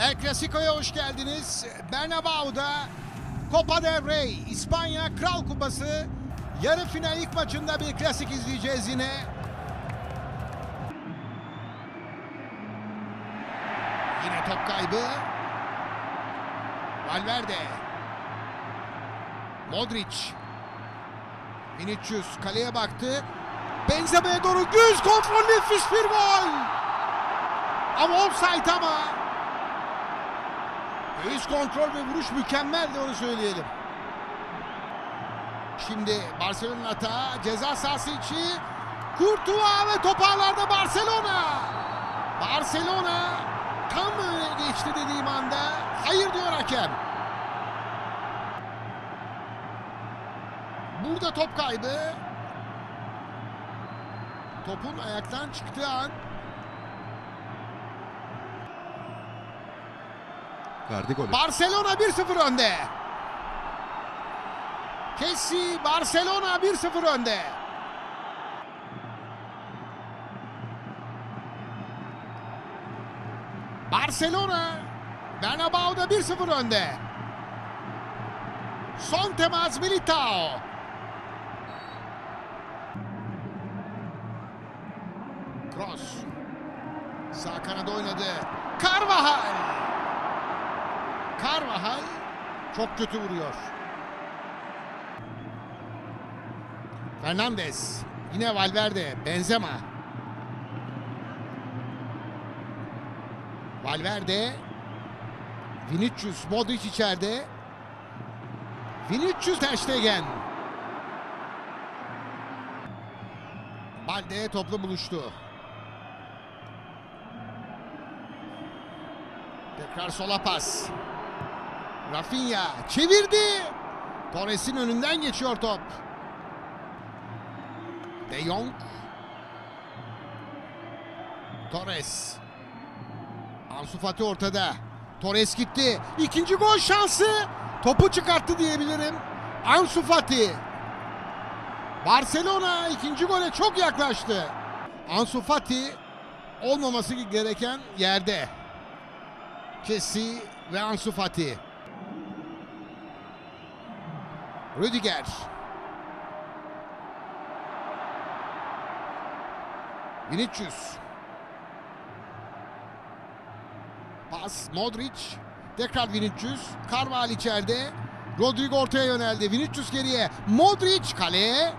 El Clasico'ya hoş geldiniz. Bernabeu'da Copa del Rey, İspanya Kral Kupası yarı final ilk maçında bir klasik izleyeceğiz yine. Yine top kaybı. Valverde. Modric. Vinicius kaleye baktı. Benzema'ya doğru göz kontrol nefis bir gol. Ama offside ama. Göğüs kontrol ve vuruş mükemmeldi onu söyleyelim. Şimdi Barcelona hata ceza sahası içi. Kurtuğa ve toparlarda Barcelona. Barcelona tam öne geçti dediğim anda hayır diyor hakem. Burada top kaybı. Topun ayaktan çıktığı an Verdi golü. Barcelona 1-0 önde. Kessi Barcelona 1-0 önde. Barcelona Bernabeu'da 1-0 önde. Son temas Militao. Cross. Sağ kanada oynadı. Carvajal. Carvajal çok kötü vuruyor. Fernandez. Yine Valverde. Benzema. Valverde. Vinicius. Modric içeride. Vinicius Ter Stegen. Balde topla buluştu. Tekrar sola pas. Rafinha çevirdi. Torres'in önünden geçiyor top. De Jong. Torres. Ansu Fati ortada. Torres gitti. İkinci gol şansı. Topu çıkarttı diyebilirim. Ansu Fati. Barcelona ikinci gole çok yaklaştı. Ansu Fati olmaması gereken yerde. Kessi ve Ansu Fati. Rüdiger. Vinicius. Pas Modric. Tekrar Vinicius. Carvalho içeride. Rodrigo ortaya yöneldi. Vinicius geriye. Modric kaleye.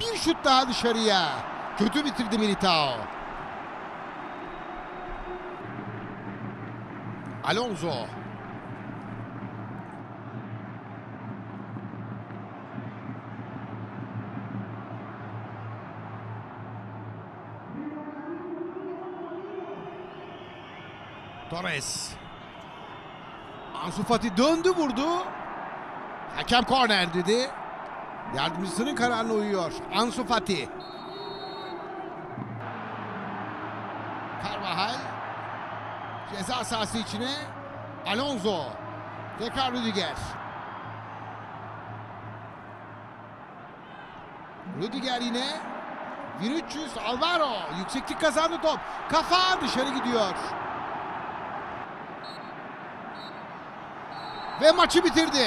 Bir şut daha dışarıya. Kötü bitirdi Militao. Alonso. Torres. Ansu Fati döndü vurdu. Hakem korner dedi. Yardımcısının kararına uyuyor. Ansu Fati. Carvajal. Ceza sahası içine. Alonso. Tekrar Rüdiger. Rüdiger yine. Vinicius Alvaro. Yükseklik kazandı top. Kafa dışarı gidiyor. Ve maçı bitirdi.